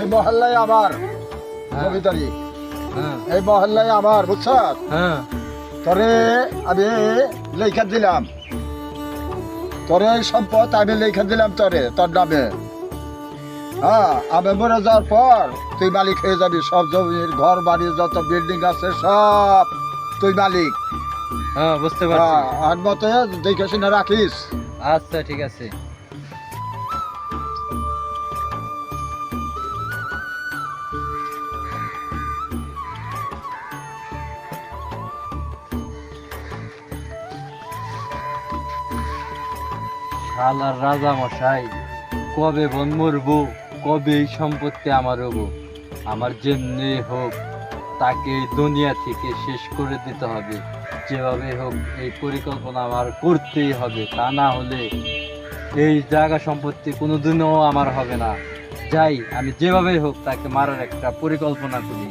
এই মহল্লায় আমার হ্যাঁ। হ্যাঁ। এই মহল্লায় আমার বুঝছ হ্যাঁ। তোরে আমি লেখা দিলাম। তোরে এই সম্পদ আমি লেখা দিলাম তোরে তোর নামে। হ্যাঁ আমি মরে যাওয়ার পর তুই মালিক হয়ে যাবি। সব জমির ঘর বাড়ি যত বিল্ডিং আছে সব তুই মালিক। হ্যাঁ বুঝতে পারছি। হ্যাঁ আর মতে দেখে শুনে রাখিস। আচ্ছা ঠিক আছে। শালার রাজা মশাই কবে বন মরবো, কবে এই সম্পত্তি আমার হব? আমার যেমনি হোক, তাকে দুনিয়া থেকে শেষ করে দিতে হবে। যেভাবে হোক, এই পরিকল্পনা আমার করতেই হবে। তা না হলে এই জায়গা সম্পত্তি কোনোদিনও আমার হবে না। যাই, আমি যেভাবে হোক তাকে মারার একটা পরিকল্পনা করি।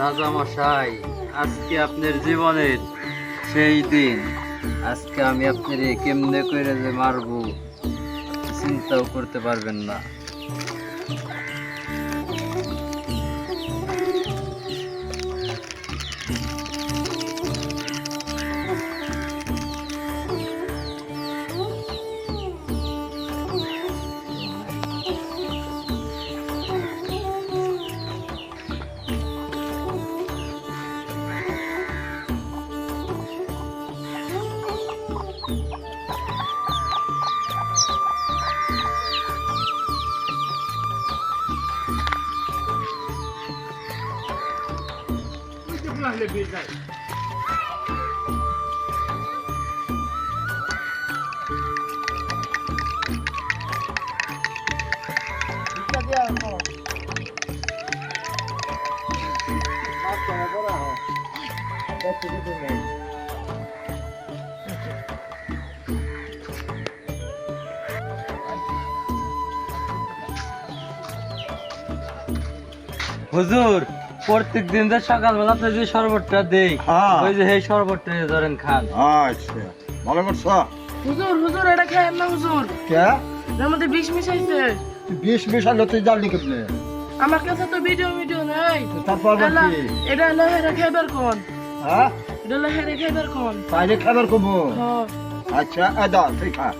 রাজা মশাই, আজকে আপনার জীবনের সেই দিন। আজকে আমি আপনার কেমনে করে যে মারবো, চিন্তাও করতে পারবেন না। হুজুর প্রত্যেক দিন যে সকালবেলা তো যে শরবতটা দেই হ্যাঁ। ওই যে এই শরবতটা ধরেন খান। আচ্ছা ভালো করছ হুজুর হুজুর এটা খায় না হুজুর। কে? এর মধ্যে বিষ মিশাইছে। বিষ মিশালে তুই জানলি কেমনে? আমার কাছে তো ভিডিও ভিডিও নাই। তারপর কি? এটা হলো হেরে খাইবার কোন? হ্যাঁ? এটা হলো হেরে খাইবার কোন? তাইলে খাবার কমু? হ্যাঁ। আচ্ছা তুই খা। আর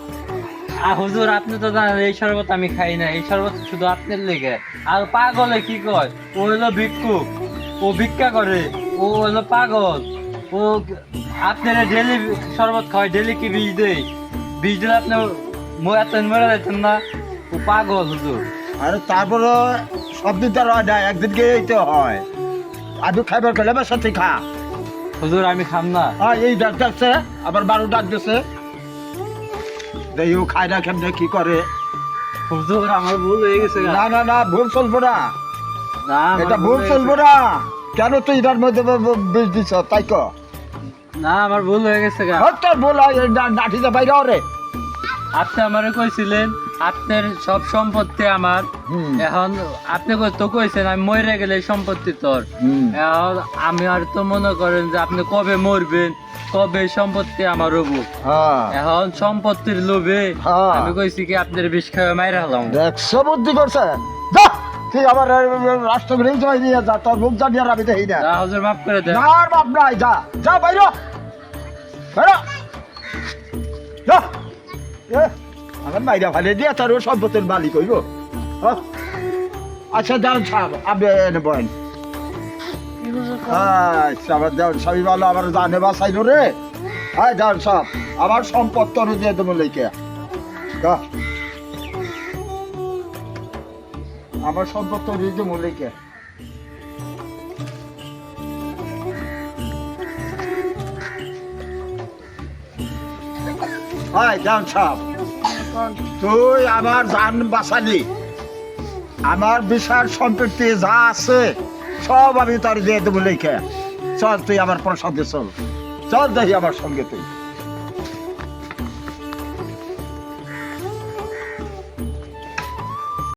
হুজুর আপনি তো জানেন এই শরবত আমি খাই না এই শরবত শুধু আপনার লেগে। আর পাগলে কি কয়? ও হলো ভিক্ষুক ও ভিক্ষা করে। ও হলো পাগল। ও আপনার ডেলি শরবত খাওয়ায় ডেলি কি বীজ দেয়? বীজ দিলে আপনি ম- মরে যেতেন না। ও পাগল হুজুর। আরে তারপরে সব দিন তার হয় না একদিন গিয়েই তো হয়। আমি খাবার খেলে সাথে খা। হুজুর আমি খাম না। হ্যাঁ এই ডাক ডাকছে আবার বারো ডাক দিছে। দেখি ও খায় না কেমনে কি করে? হুজুর আমার ভুল হয়ে গেছে না না না ভুল চলবো না। না, এটা ভুল চলবো না। কেন তুই এটার মধ্যে বিষ দিছ? তাই ক। না আমার ভুল হয়ে গেছে গা। হ্যাঁ, তোর ভুল হয় নাঠিতে বাইরে রে। আপনি আমারে কইছিলেন আপনার সব সম্পত্তি আমার। এখন আপনি তো কইছেন আমি মরে গেলে সম্পত্তি তোর। এখন আমি আর তো মনে করেন যে আপনি কবে মরবেন? কবে সম্পত্তি আমার হব। হ্যাঁ। এখন সম্পত্তির লোভে হ্যাঁ। আমি কইছি কি আপনার বিষ খাওয়া মাইরা হলাম দেখছ বুদ্ধি করছে যা! তুই আমার রাষ্ট্রগুলি জয় নিয়ে যা তোর মুখ জানিয়ে আমি দেখি না। যা মাফ করে দেন। না আর বাপ নাই যা যা বাইর। বাইর। যা। এ, আমার মাইরা ফেলে দিয়ে তার ও সম্পত্তির মালিক হইব? আচ্ছা যান সাহেব আপনি এনে বলেন কি হুজুর আচ্ছা আমার দেওয়ান সবই ভালো আমার জানে বাসাইল রে। যান সব আমার সম্পদ তোর দিয়ে দেবো লেখে লেখে হয় তুই আমার জান বাঁচালি। আমার বিশাল সম্পত্তি যা আছে সব আমি তার দিয়ে দেবো লেখে। চল তুই আমার প্রসাদে চল। চল দেখি আমার সঙ্গে তুই।